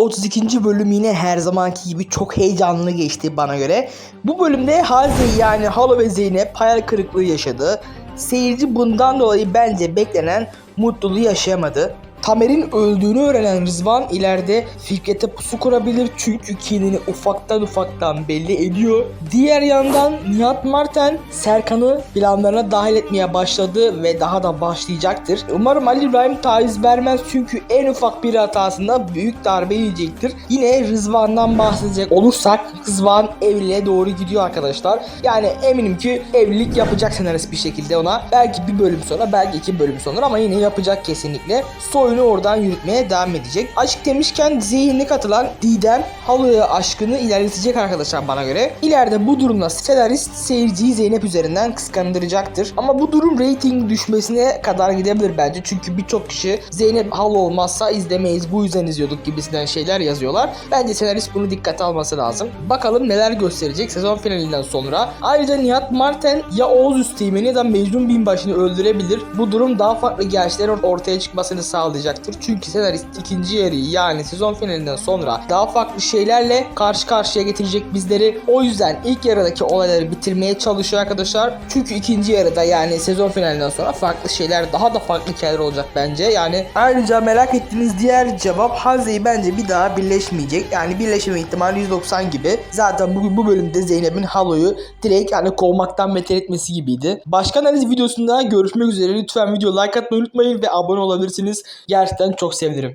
32. bölüm yine her zamanki gibi çok heyecanlı geçti bana göre. Bu bölümde Hazi yani Halo ve Zeynep hayal kırıklığı yaşadı. Seyirci bundan dolayı bence beklenen mutluluğu yaşayamadı. Tamer'in öldüğünü öğrenen Rızvan ileride Fikret'e pusu kurabilir çünkü kendini ufaktan ufaktan belli ediyor. Diğer yandan Nihat Marten Serkan'ı planlarına dahil etmeye başladı ve daha da başlayacaktır. Umarım Ali İbrahim taviz vermez çünkü en ufak bir hatasında büyük darbe yiyecektir. Yine Rızvan'dan bahsedecek olursak Rızvan evliliğe doğru gidiyor arkadaşlar. Yani eminim ki evlilik yapacak senarist bir şekilde ona. Belki bir bölüm sonra belki iki bölüm sonra ama yine yapacak kesinlikle. Soyunu oradan yürütmeye devam edecek. Aşk demişken zihni katılan Didem Halo'ya aşkını ilerletecek arkadaşlar bana göre. İleride bu durumda senarist seyirciyi Zeynep üzerinden kıskandıracaktır. Ama bu durum reyting düşmesine kadar gidebilir bence. Çünkü birçok kişi Zeynep Halo olmazsa izlemeyiz bu yüzden izliyorduk gibisinden şeyler yazıyorlar. Bence senarist bunu dikkate alması lazım. Bakalım neler gösterecek sezon finalinden sonra. Ayrıca Nihat Marten ya Oğuz Üsteğmen'i ya da Mecnun Binbaşı'nı öldürebilir. Bu durum daha farklı gerçeklerin ortaya çıkmasını sağlayacaktır. Çünkü senarist ikinci yarıyı yani sezon finalinden sonra daha farklı şeylerle karşı karşıya getirecek bizleri. O yüzden ilk yarıdaki olayları bitirmeye çalışıyor arkadaşlar. Çünkü ikinci yarıda yani sezon finalinden sonra farklı şeyler daha da farklı hikayeler olacak bence. Yani ayrıca merak ettiğiniz diğer cevap Hazre'yi bence bir daha birleşmeyecek. Yani birleşme ihtimali 190 gibi. Zaten bugün bu bölümde Zeynep'in Halo'yu direkt yani kovmaktan beter etmesi gibiydi. Başka analiz videosunda görüşmek üzere. Lütfen video like atmayı unutmayın ve abone olabilirsiniz. Gerçekten çok sevinirim.